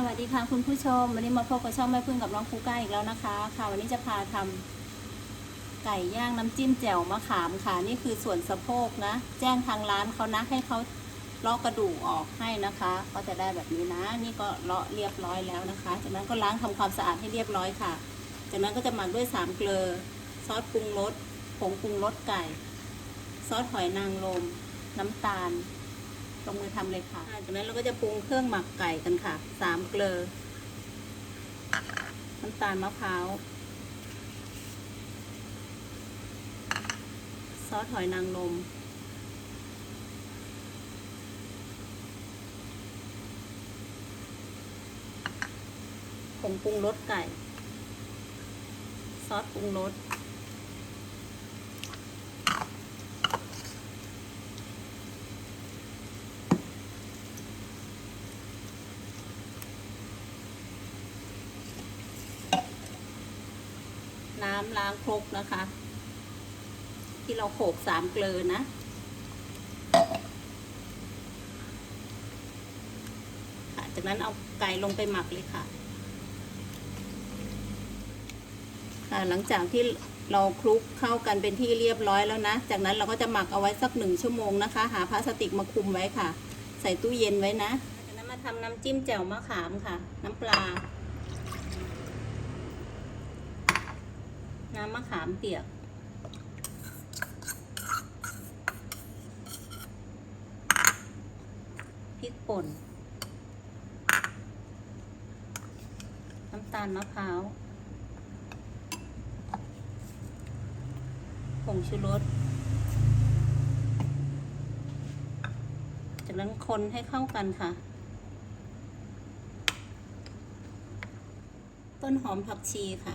สวัสดีค่ะคุณผู้ชม วันนี้มาพบกับช่องแม่พึ่งกับน้องคูก้าอีกแล้วนะคะ ค่ะ วันนี้จะพาทำไก่ย่างน้ำจิ้มแจ่วมะขามค่ะ นี่คือส่วนสะโพกนะ แจ้งทางร้านเขานะให้เขาเลาะกระดูกออกให้นะคะ ก็จะได้แบบนี้นะ นี่ก็เลาะเรียบร้อยแล้วนะคะ จากนั้นก็ล้างทำความสะอาดให้เรียบร้อยค่ะ จากนั้นก็จะหมักด้วยสามเกลือซอสปรุงรสผงปรุงรสไก่ ซอสหอยนางรมน้ำตาล ลงมือทำเลยค่ะจากนั้นเราก็จะปรุงเครื่องหมักไก่กันค่ะสามเกลือน้ำตาลมะพร้าวซอสหอยนางรมผงปรุงรสไก่ ซอสปรุงรส น้ำล้างครกนะคะ ที่เราโขกสามเกลือนะค่ะจากนั้นเอาไก่ลงไปหมักเลยค่ะค่ะหลังจากที่เราคลุกเข้ากันเป็นที่เรียบร้อยแล้วนะ จากนั้นเราก็จะหมักเอาไว้สักหนึ่งชั่วโมงนะคะ หาพลาสติกมาคุมไว้ค่ะ ใส่ตู้เย็นไว้นะ จากนั้นมาทำน้ำจิ้มแจ่วมะขามค่ะ น้ำปลา น้ำมะขามเปียก พริกป่น น้ำตาลมะพร้าว ผงชูรส จากนั้นคนให้เข้ากันค่ะ ต้นหอมผักชีค่ะ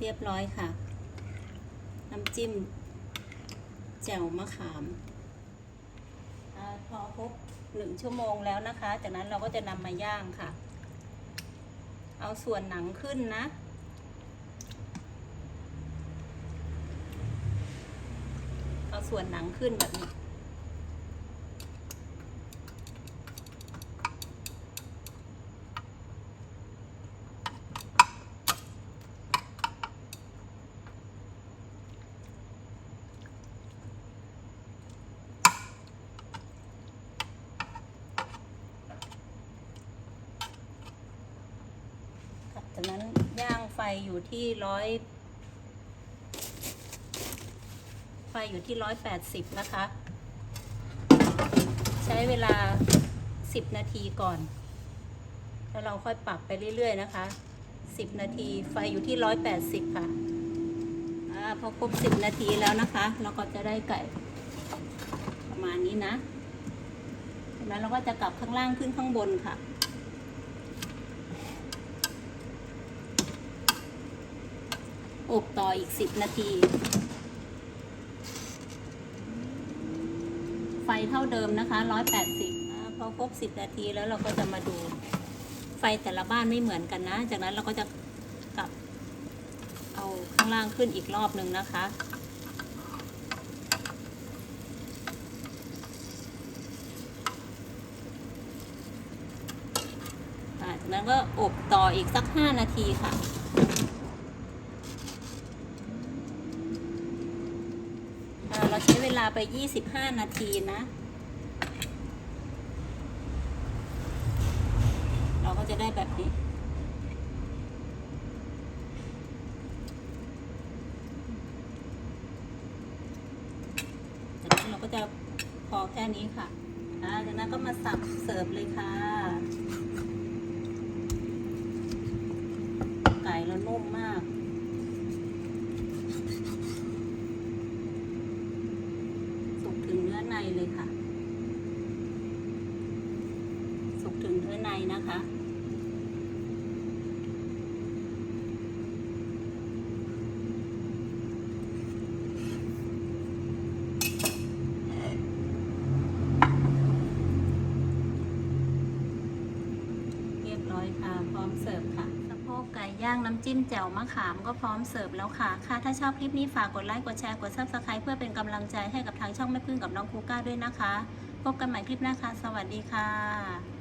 เรียบร้อยค่ะ น้ำจิ้ม แจ่วมะขามอพอครบหนึ่งชั่วโมงแล้วนะคะ จากนั้นเราก็จะนำมาย่างค่ะ เอาส่วนหนังขึ้นนะเอาส่วนหนังขึ้นแบบนี้ ค่ะจากนั้นย่างไฟ อยู่ที่ร้อยไฟอยู่ที่ร้อยแปดสิบนะคะ ใช้เวลาสิบนาทีก่อน แล้วเราค่อยปรับไปเรื่อยๆนะคะสิบนาทีไฟอยู่ที่ร้อยแปดสิบค่ะอาพอครบสิบนาทีแล้วนะคะ เราก็จะได้ไก่ประมาณนี้นะจากนั้นเราก็จะกลับข้างล่างขึ้นข้างบนค่ะ อบต่ออีก 10 นาที ไฟเท่าเดิมนะคะ 180อ่าพอครบ 10 นาทีแล้วเราก็จะมาดูไฟแต่ละบ้านไม่เหมือนกันนะ จากนั้นเราก็จะกลับเอาข้างล่างขึ้นอีกรอบหนึ่งนะคะจากนั้นก็อบต่ออีกสัก 5 นาทีค่ะ อ่าเราใช้เว ลาไป 25 นาทีนะ เราก็จะได้แบบนี้ จากนั้นเราก็จะพอแค่นี้ค่ะจากนั้นก็มาสับเสิร์ฟเลยค่ะ ไก่เรานุ่มมาก สุกถึงเนื้อในเลยค่ะ สุกถึงเนื้อในนะคะ เรียบร้อยค่ะ พร้อมเสิร์ฟค่ะ สะโพกไก่ย่างน้ำจิ้มแจ่วมะขามก็พร้อมเสิร์ฟแล้วค่ะ ค่ะ ถ้าชอบคลิปนี้ฝากกดไลค์ กดแชร์ กด subscribe เพื่อเป็นกำลังใจให้กับทางช่องแม่พึ่งกับน้องคูก้าด้วยนะคะ พบกันใหม่คลิปหน้าค่ะ สวัสดีค่ะ